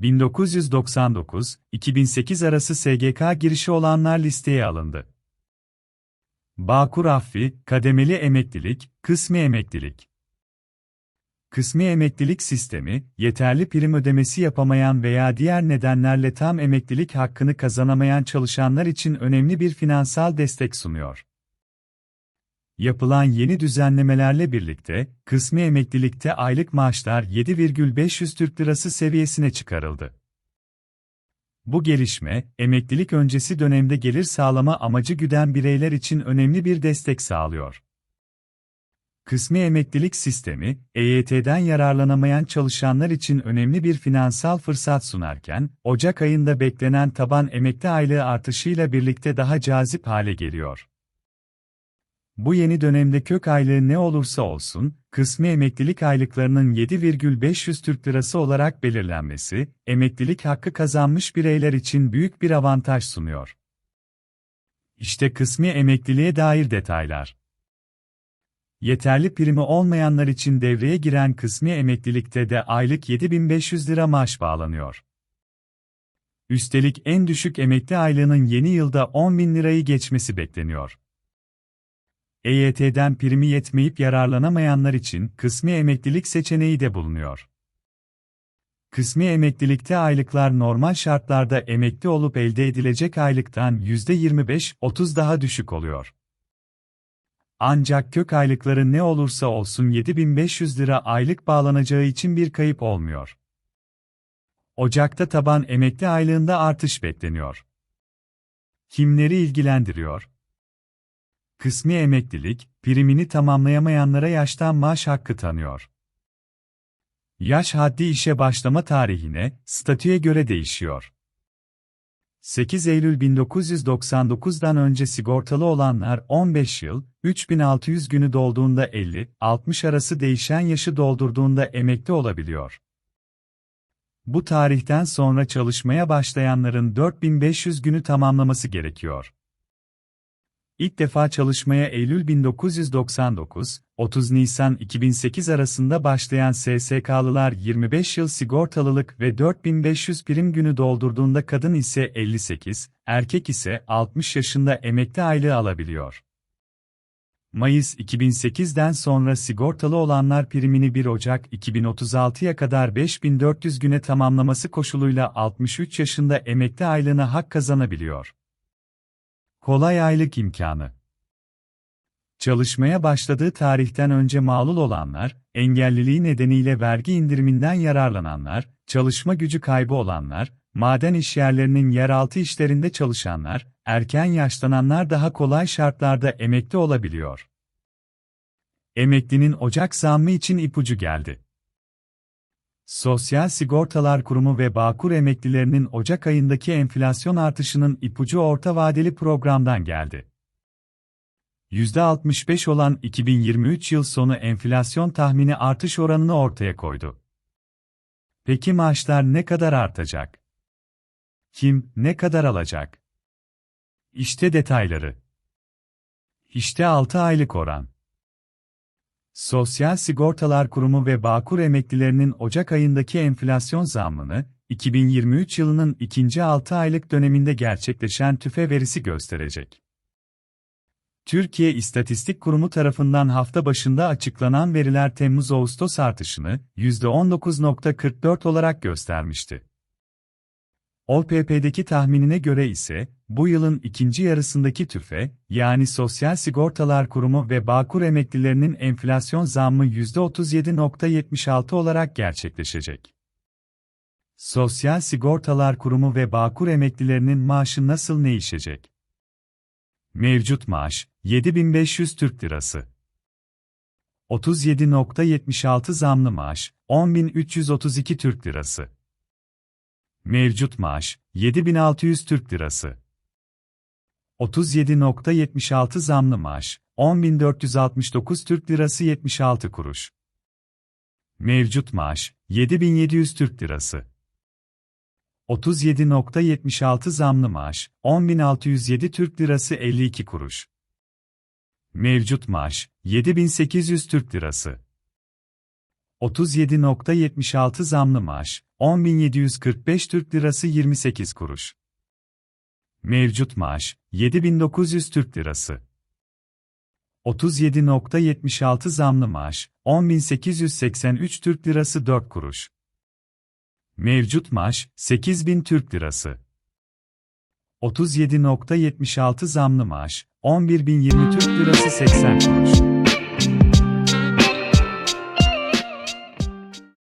1999-2008 arası SGK girişi olanlar listeye alındı. Bağkur affi, kademeli emeklilik, kısmi emeklilik. Kısmi emeklilik sistemi, yeterli prim ödemesi yapamayan veya diğer nedenlerle tam emeklilik hakkını kazanamayan çalışanlar için önemli bir finansal destek sunuyor. Yapılan yeni düzenlemelerle birlikte, kısmi emeklilikte aylık maaşlar 7,500 Türk Lirası seviyesine çıkarıldı. Bu gelişme, emeklilik öncesi dönemde gelir sağlama amacı güden bireyler için önemli bir destek sağlıyor. Kısmi emeklilik sistemi, EYT'den yararlanamayan çalışanlar için önemli bir finansal fırsat sunarken, Ocak ayında beklenen taban emekli aylığı artışıyla birlikte daha cazip hale geliyor. Bu yeni dönemde kök aylığı ne olursa olsun, kısmi emeklilik aylıklarının 7,500 Türk Lirası olarak belirlenmesi, emeklilik hakkı kazanmış bireyler için büyük bir avantaj sunuyor. İşte kısmi emekliliğe dair detaylar. Yeterli primi olmayanlar için devreye giren kısmi emeklilikte de aylık 7500 lira maaş bağlanıyor. Üstelik en düşük emekli aylığının yeni yılda 10 bin lirayı geçmesi bekleniyor. EYT'den primi yetmeyip yararlanamayanlar için kısmi emeklilik seçeneği de bulunuyor. Kısmi emeklilikte aylıklar normal şartlarda emekli olup elde edilecek aylıktan %25-30 daha düşük oluyor. Ancak kök aylıkları ne olursa olsun 7500 lira aylık bağlanacağı için bir kayıp olmuyor. Ocakta taban emekli aylığında artış bekleniyor. Kimleri ilgilendiriyor? Kısmi emeklilik, primini tamamlayamayanlara yaştan maaş hakkı tanıyor. Yaş haddi işe başlama tarihine, statüye göre değişiyor. 8 Eylül 1999'dan önce sigortalı olanlar 15 yıl, 3600 günü dolduğunda 50-60 arası değişen yaşı doldurduğunda emekli olabiliyor. Bu tarihten sonra çalışmaya başlayanların 4500 günü tamamlaması gerekiyor. İlk defa çalışmaya Eylül 1999, 30 Nisan 2008 arasında başlayan SSK'lılar 25 yıl sigortalılık ve 4500 prim günü doldurduğunda kadın ise 58, erkek ise 60 yaşında emekli aylığı alabiliyor. Mayıs 2008'den sonra sigortalı olanlar primini 1 Ocak 2036'ya kadar 5400 güne tamamlaması koşuluyla 63 yaşında emekli aylığına hak kazanabiliyor. Kolay aylık imkanı. Çalışmaya başladığı tarihten önce mağlul olanlar, engelliliği nedeniyle vergi indiriminden yararlananlar, çalışma gücü kaybı olanlar, maden işyerlerinin yeraltı işlerinde çalışanlar, erken yaşlananlar daha kolay şartlarda emekli olabiliyor. Emeklinin Ocak zammı için ipucu geldi. Sosyal Sigortalar Kurumu ve Bağkur emeklilerinin Ocak ayındaki enflasyon artışının ipucu orta vadeli programdan geldi. %65 olan 2023 yıl sonu enflasyon tahmini artış oranını ortaya koydu. Peki maaşlar ne kadar artacak? Kim ne kadar alacak? İşte detayları. İşte 6 aylık oran. Sosyal Sigortalar Kurumu ve Bağkur emeklilerinin Ocak ayındaki enflasyon zammını, 2023 yılının ikinci 6 aylık döneminde gerçekleşen tüfe verisi gösterecek. Türkiye İstatistik Kurumu tarafından hafta başında açıklanan veriler Temmuz-Ağustos artışını %19.44 olarak göstermişti. OPP'deki tahminine göre ise, bu yılın ikinci yarısındaki tüfe, yani Sosyal Sigortalar Kurumu ve Bağkur emeklilerinin enflasyon zammı %37.76 olarak gerçekleşecek. Sosyal Sigortalar Kurumu ve Bağkur emeklilerinin maaşı nasıl değişecek? Mevcut maaş, 7500 Türk Lirası. 37.76 zamlı maaş, 10.332 Türk Lirası. Mevcut maaş, 7600 Türk Lirası. 37.76 zamlı maaş, 10.469 Türk Lirası 76 kuruş. Mevcut maaş, 7.700 Türk Lirası. 37.76 zamlı maaş, 10.607 Türk Lirası 52 kuruş. Mevcut maaş, 7.800 Türk Lirası. 37.76 zamlı maaş, 10.745 Türk Lirası 28 kuruş. Mevcut maaş, 7.900 Türk Lirası. 37.76 zamlı maaş, 10.883 Türk Lirası 4 kuruş. Mevcut maaş, 8.000 Türk Lirası. 37.76 zamlı maaş, 11.020 Türk Lirası 80 kuruş.